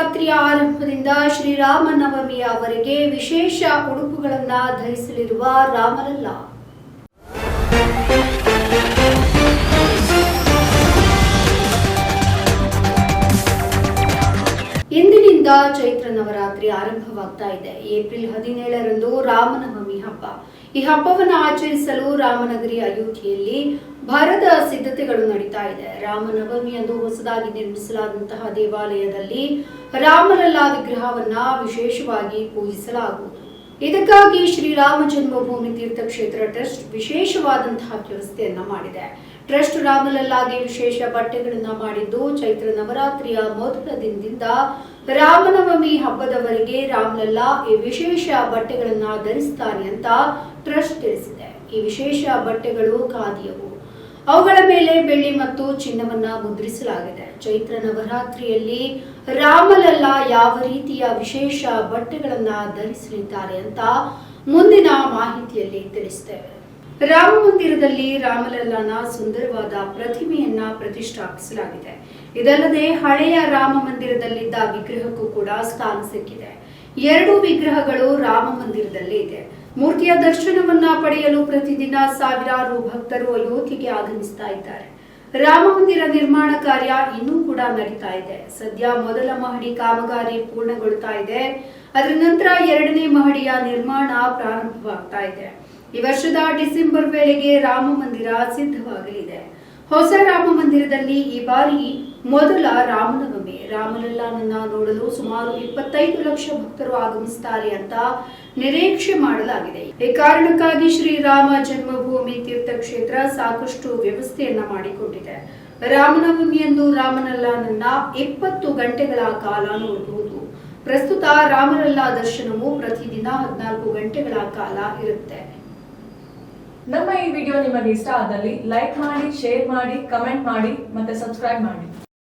ನವರಾತ್ರಿಯ ಆರಂಭದಿಂದ ಶ್ರೀರಾಮ ನವಮಿಯವರೆಗೆ ವಿಶೇಷ ಉಡುಪುಗಳನ್ನ ಧರಿಸಲಿರುವ ರಾಮಲಲ್ಲ. ಇಂದಿನಿಂದ ಚೈತ್ರ ನವರಾತ್ರಿ ಆರಂಭವಾಗ್ತಾ ಇದೆ. ಏಪ್ರಿಲ್ ಹದಿನೇಳರಂದು ರಾಮನವಮಿ ಹಬ್ಬ. ಈ ಹಬ್ಬವನ್ನು ಆಚರಿಸಲು ರಾಮನಗರಿ ಅಯೋಧ್ಯೆಯಲ್ಲಿ ಭರದ ಸಿದ್ಧತೆಗಳು ನಡೀತಾ ಇದೆ. ರಾಮನವಮಿಯಂದು ಹೊಸದಾಗಿ ನಿರ್ಮಿಸಲಾದಂತಹ ದೇವಾಲಯದಲ್ಲಿ ರಾಮಲಲ್ಲಾ ವಿಗ್ರಹವನ್ನ ವಿಶೇಷವಾಗಿ ಪೂಜಿಸಲಾಗುವುದು. ಇದಕ್ಕಾಗಿ ಶ್ರೀರಾಮ ಜನ್ಮಭೂಮಿ ತೀರ್ಥಕ್ಷೇತ್ರ ಟ್ರಸ್ಟ್ ವಿಶೇಷವಾದಂತಹ ವ್ಯವಸ್ಥೆಯನ್ನ ಮಾಡಿದೆ. ಟ್ರಸ್ಟ್ ರಾಮಲಲ್ಲಾಗೆ ವಿಶೇಷ ಬಟ್ಟೆಗಳನ್ನ ಮಾಡಿದ್ದು ಚೈತ್ರ ನವರಾತ್ರಿಯ ಮೊದಲ ದಿನದಿಂದ ರಾಮನವಮಿ ಹಬ್ಬದವರೆಗೆ ರಾಮಲಲ್ಲಾ ಈ ವಿಶೇಷ ಬಟ್ಟೆಗಳನ್ನ ಧರಿಸ್ತಾನೆ ಅಂತ ಟ್ರಸ್ಟ್ ತಿಳಿಸಿದೆ. ಈ ವಿಶೇಷ ಬಟ್ಟೆಗಳು ಖಾದಿಯವು. ಅವುಗಳ ಮೇಲೆ ಬೆಳ್ಳಿ ಮತ್ತು ಚಿನ್ನವನ್ನ ಮುದ್ರಿಸಲಾಗಿದೆ. ಚೈತ್ರ ನವರಾತ್ರಿಯಲ್ಲಿ ರಾಮಲಲ್ಲ ಯಾವ ರೀತಿಯ ವಿಶೇಷ ಬಟ್ಟೆಗಳನ್ನ ಧರಿಸಲಿದ್ದಾರೆ ಅಂತ ಮುಂದಿನ ಮಾಹಿತಿಯಲ್ಲಿ ತಿಳಿಸ್ತೇವೆ. ರಾಮ ಮಂದಿರದಲ್ಲಿ ರಾಮಲಲ್ಲನ ಸುಂದರವಾದ ಪ್ರತಿಮೆಯನ್ನ ಪ್ರತಿಷ್ಠಾಪಿಸಲಾಗಿದೆ. ಇದಲ್ಲದೆ ಹಳೆಯ ರಾಮ ಮಂದಿರದಲ್ಲಿದ್ದ ವಿಗ್ರಹಕ್ಕೂ ಕೂಡ ಸ್ಥಾನ ಸಿಕ್ಕಿದೆ. ಎರಡು ವಿಗ್ರಹಗಳು ರಾಮ ಮಂದಿರದಲ್ಲಿ ಇದೆ. ಮೂರ್ತಿಯ ದರ್ಶನವನ್ನ ಪಡೆಯಲು ಪ್ರತಿದಿನ ಸಾವಿರಾರು ಭಕ್ತರು ಅಯೋಧ್ಯೆಗೆ ಆಗಮಿಸ್ತಾ ಇದ್ದಾರೆ. ರಾಮ ಮಂದಿರ ನಿರ್ಮಾಣ ಕಾರ್ಯ ಇನ್ನೂ ಕೂಡ ನಡೀತಾ ಇದೆ. ಸದ್ಯ ಮೊದಲ ಮಹಡಿ ಕಾಮಗಾರಿ ಪೂರ್ಣಗೊಳ್ತಾ ಇದೆ. ಅದರ ನಂತರ ಎರಡನೇ ಮಹಡಿಯ ನಿರ್ಮಾಣ ಪ್ರಾರಂಭವಾಗ್ತಾ ಇದೆ. ಈ ವರ್ಷದ ಡಿಸೆಂಬರ್ ವೇಳೆಗೆ ರಾಮ ಮಂದಿರ ಸಿದ್ಧವಾಗಲಿದೆ. ಹೊಸ ರಾಮ ಮಂದಿರದಲ್ಲಿ ಈ ಬಾರಿ ಮೊದಲ ರಾಮನವಮಿ. ರಾಮಲಲ್ಲಾನನ್ನ ನೋಡಲು ಸುಮಾರು ಇಪ್ಪತ್ತೈದು ಲಕ್ಷ ಭಕ್ತರು ಆಗಮಿಸುತ್ತಾರೆ ಅಂತ ನಿರೀಕ್ಷೆ ಮಾಡಲಾಗಿದೆ. ಈ ಕಾರಣಕ್ಕಾಗಿ ಶ್ರೀರಾಮ ಜನ್ಮಭೂಮಿ ತೀರ್ಥಕ್ಷೇತ್ರ ಸಾಕಷ್ಟು ವ್ಯವಸ್ಥೆಯನ್ನ ಮಾಡಿಕೊಂಡಿದೆ. ರಾಮನವಮಿಯಂದು ರಾಮನಲ್ಲಾನನ್ನ ಇಪ್ಪತ್ತು ಗಂಟೆಗಳ ಕಾಲ ನೋಡಬಹುದು. ಪ್ರಸ್ತುತ ರಾಮಲಲ್ಲಾ ದರ್ಶನವು ಪ್ರತಿದಿನ ಹದಿನಾಲ್ಕು ಗಂಟೆಗಳ ಕಾಲ ಇರುತ್ತೆ. ನಮ್ಮ ಈ ವಿಡಿಯೋ ನಿಮಗೆ ಇಷ್ಟ ಆದಲ್ಲಿ ಲೈಕ್ ಮಾಡಿ, ಶೇರ್ ಮಾಡಿ, ಕಮೆಂಟ್ ಮಾಡಿ ಮತ್ತೆ ಸಬ್ಸ್ಕ್ರೈಬ್ ಮಾಡಿ.